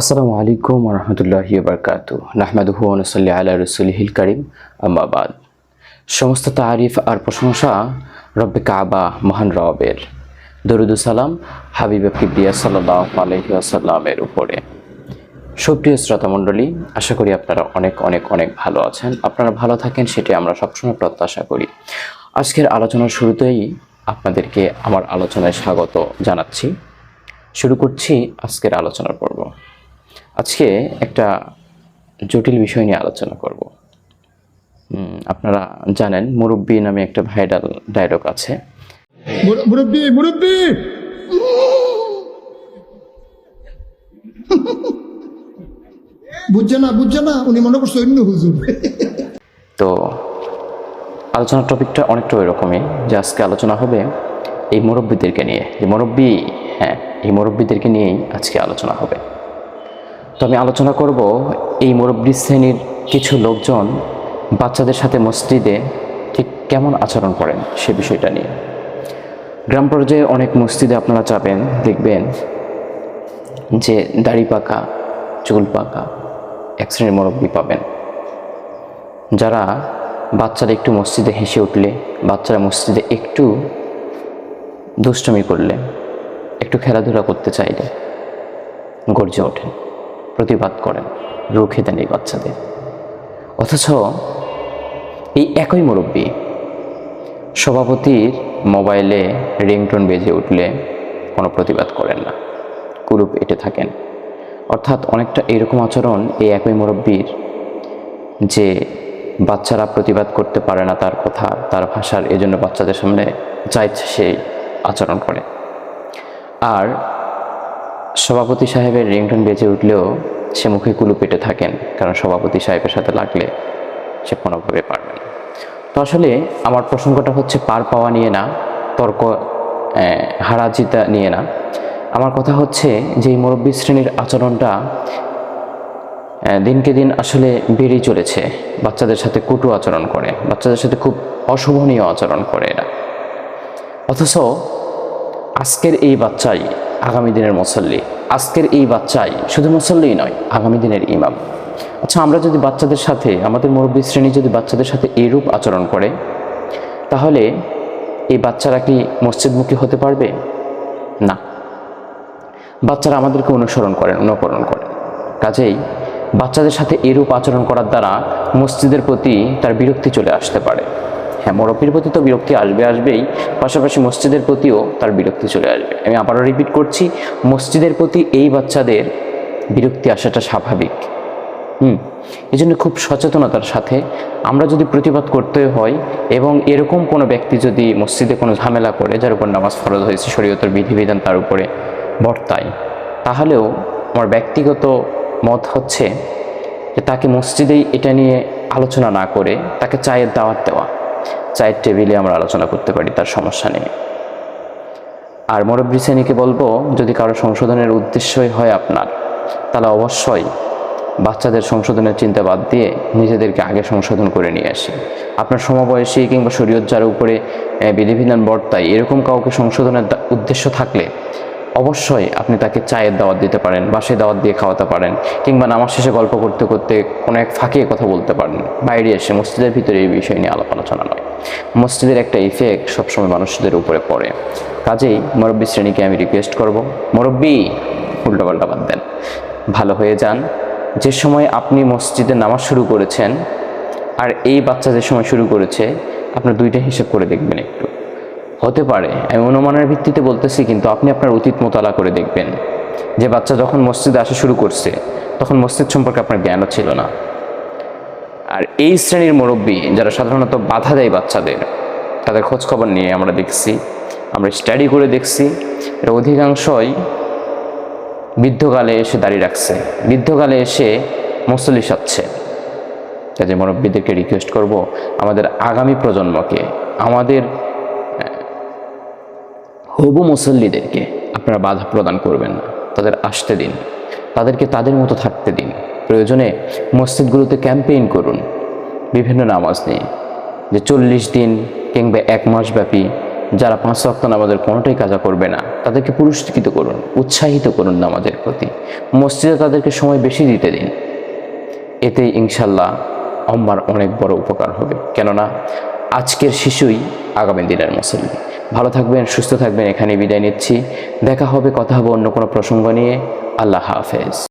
আসসালামু আলাইকুম রহমতুল্লাহি বারকাত নাহমাদুহু নসল্লি আলা রসুলহিল করিম আম্মাবাদ সমস্ত তারিফ আর প্রশংসা রব্বে কাবা মহান রবের। দরুদু সালাম হাবিব কিবরিয়া সাল্লাহ আলহি আসাল্লামের উপরে। সুপ্রিয় শ্রোতামণ্ডলী আশা করি আপনারা অনেক অনেক অনেক ভালো আছেন। আপনারা ভালো থাকেন, সেটি আমরা সবসময় প্রত্যাশা করি। আজকের আলোচনার শুরুতেই আপনাদেরকে আমার আলোচনায় স্বাগত জানাচ্ছি। শুরু করছি আজকের আলোচনার পর্ব। আজকে একটা জটিল বিষয় নিয়ে আলোচনা করব। আপনারা জানেন মুরব্বী নামে একটা ভাইরাল ডায়লগ আছে। মুর- মুরব্বি মুরব্বি! বুঝছে না বুঝছে না উনি মনে করছে অন্য হুজুর। তো আলোচনার টপিকটা অনেকটা এরকমই যে আজকে আলোচনা হবে এই মুরব্বীদেরকে নিয়ে। যে মুরব্বী হ্যাঁ এই মুরব্বীদেরকে নিয়েই আজকে আলোচনা হবে। তো আমি আলোচনা করব এই মুরব্বী শ্রেণির কিছু লোকজন বাচ্চাদের সাথে মসজিদে ঠিক কেমন আচরণ করেন সে বিষয়টা নিয়ে। গ্রাম পর্যায়ে অনেক মসজিদে আপনারা যাবেন, দেখবেন যে দাড়ি পাকা, চুল পাকা এক শ্রেণির মুরব্বী পাবেন। যারা বাচ্চারা একটু মসজিদে হেসে উঠলে, বাচ্চারা মসজিদে একটু দুষ্টমি করলে, একটু খেলাধুলা করতে চাইলে গর্জে ওঠেন। প্রতিবাদ করেন রুখে দেন এই বাচ্চাদের। অথচ এই একই মুরব্বী সভাপতির মোবাইলে রিংটোন বেজে উঠলে কোনো প্রতিবাদ করেন না। কুরুপ এঁটে থাকেন। অর্থাৎ অনেকটা এরকম আচরণ এই একই মুরব্বীর যে বাচ্চারা প্রতিবাদ করতে পারে না তার কথা, তার ভাষার এজন্য বাচ্চাদের সামনে যা ইচ্ছে সেই আচরণ করে। আর সভাপতি সাহেবের রিংটন বেজে উঠলেও সে মুখে কুলু পেটে থাকেন, কারণ সভাপতি সাহেবের সাথে লাগলে সে কোনোভাবে পারবে না। তো আসলে আমার প্রসঙ্গটা হচ্ছে পার পাওয়া নিয়ে না, তর্ক হারাজিতা নিয়ে না। আমার কথা হচ্ছে যে এই মুরব্বী শ্রেণির আচরণটা দিনকে দিন আসলে বেড়েই চলেছে। বাচ্চাদের সাথে কটু আচরণ করে, বাচ্চাদের সাথে খুব অশোভনীয় আচরণ করে এরা। অথচ আজকের এই বাচ্চাই আগামী দিনের মুসল্লি। আজকের এই বাচ্চাই শুধু মুসল্লিই নয়, আগামী দিনের ইমাম। আচ্ছা আমরা যদি বাচ্চাদের সাথে, আমাদের মুরব্বী শ্রেণি যদি বাচ্চাদের সাথে এইরূপ আচরণ করে, তাহলে এই বাচ্চারা কি মসজিদমুখী হতে পারবে? না। বাচ্চারা আমাদেরকে অনুসরণ করেন, অনুকরণ করেন। কাজেই বাচ্চাদের সাথে এরূপ আচরণ করার দ্বারা মসজিদের প্রতি তার বিরক্তি চলে আসতে পারে। হ্যাঁ মুরব্বীর প্রতি তো বিরক্তি আসবে আসবেই, পাশাপাশি মসজিদের প্রতিও তার বিরক্তি চলে আসবে। আমি আবারও রিপিট করছি, মসজিদের প্রতি এই বাচ্চাদের বিরক্তি আসাটা স্বাভাবিক। হুম এই জন্য খুব সচেতনতার সাথে আমরা যদি প্রতিবাদ করতে হয় এবং এরকম কোনো ব্যক্তি যদি মসজিদে কোনো ঝামেলা করে, যার উপর নামাজ ফরজ হয়েছে, শরীয়তের বিধিবিধান তার উপরে বর্তায়, তাহলেও আমার ব্যক্তিগত মত হচ্ছে যে তাকে মসজিদেই এটা নিয়ে আলোচনা না করে, তাকে চায়ের দাওয়াত দেওয়া। চায়ের টেবিলে আমরা আলোচনা করতে পারি, তার সমস্যা নিয়ে আর মুরব্বী শ্রেণীকে বলব, যদি কারও সংশোধনের উদ্দেশ্যই হয় আপনার, তাহলে অবশ্যই বাচ্চাদের সংশোধনের চিন্তা বাদ দিয়ে নিজেদেরকে আগে সংশোধন করে নিয়ে আসি। আপনার সমবয়সী কিংবা শরীয়ত যার উপরে বিধিবিধান বর্তায় এরকম কাউকে সংশোধনের উদ্দেশ্য থাকলে অবশ্যই আপনি তাকে চায়ের দাওয়াত দিতে পারেন বাসে দাওয়াত দিয়ে খাওয়াতে পারেন, কিংবা নামাজ শেষে গল্প করতে করতে কোনো এক ফাঁকে কথা বলতে পারেন। বাইরে এসে মসজিদের ভিতরে এই বিষয় নিয়ে আলাপ আলোচনা নয়। মসজিদের একটা ইফেক্ট সবসময় মানুষদের উপরে পড়ে। কাজেই মুরব্বী শ্রেণীকে আমি রিকোয়েস্ট করব, মুরব্বী, উল্টাপাল্টা বাদ দেন। ভালো হয়ে যান। যে সময় আপনি মসজিদে নামাজ শুরু করেছেন, আর এই বাচ্চা যে সময় শুরু করেছে, আপনার দুইটা হিসেব করে দেখবেন একটু। হতে পারে, আমি অনুমানের ভিত্তিতে বলতেছি, কিন্তু আপনি আপনার অতীত মোতালা করে দেখবেন। যে বাচ্চা যখন মসজিদে আসা শুরু করছে, তখন মসজিদ সম্পর্কে আপনার জ্ঞানও ছিল না। আর এই শ্রেণির মুরব্বী যারা সাধারণত বাধা দেয় বাচ্চাদের, তাদের খোঁজ খবর নিয়ে আমরা দেখছি, আমরা স্টাডি করে দেখছি, এর অধিকাংশই বৃদ্ধকালে এসে দাঁড়িয়ে রাখছে, বৃদ্ধকালে এসে মুসল্লি সাচ্ছে কাজে মুরব্বীদেরকে রিকোয়েস্ট করব, আমাদের আগামী প্রজন্মকে, আমাদের হবু মুসল্লিদেরকে আপনারা বাধা প্রদান করবেন না। তাদের আসতে দিন। তাদেরকে তাদের মতো থাকতে দিন। প্রয়োজনে মসজিদগুলোতে ক্যাম্পেইন করুন। বিভিন্ন নামাজ নিয়ে। যে চল্লিশ দিন কিংবা এক মাস ব্যাপী যারা পাঁচ রক্ত নামাজের কোনোটাই কাজা করবে না, তাদেরকে পুরস্কৃত করুন, উৎসাহিত করুন নামাজের প্রতি। মসজিদে তাদেরকে সময় বেশি দিতে দিন। এতে ইনশাল্লাহ আম্মার অনেক বড় উপকার হবে। কেননা আজকের শিশুই আগামী দিনের মুসল্লি। ভালো থাকবেন, সুস্থ থাকবেন এখানে বিদায় নিচ্ছি। দেখা হবে, কথা হবে অন্য কোনো প্রসঙ্গ নিয়ে। আল্লাহ হাফেজ।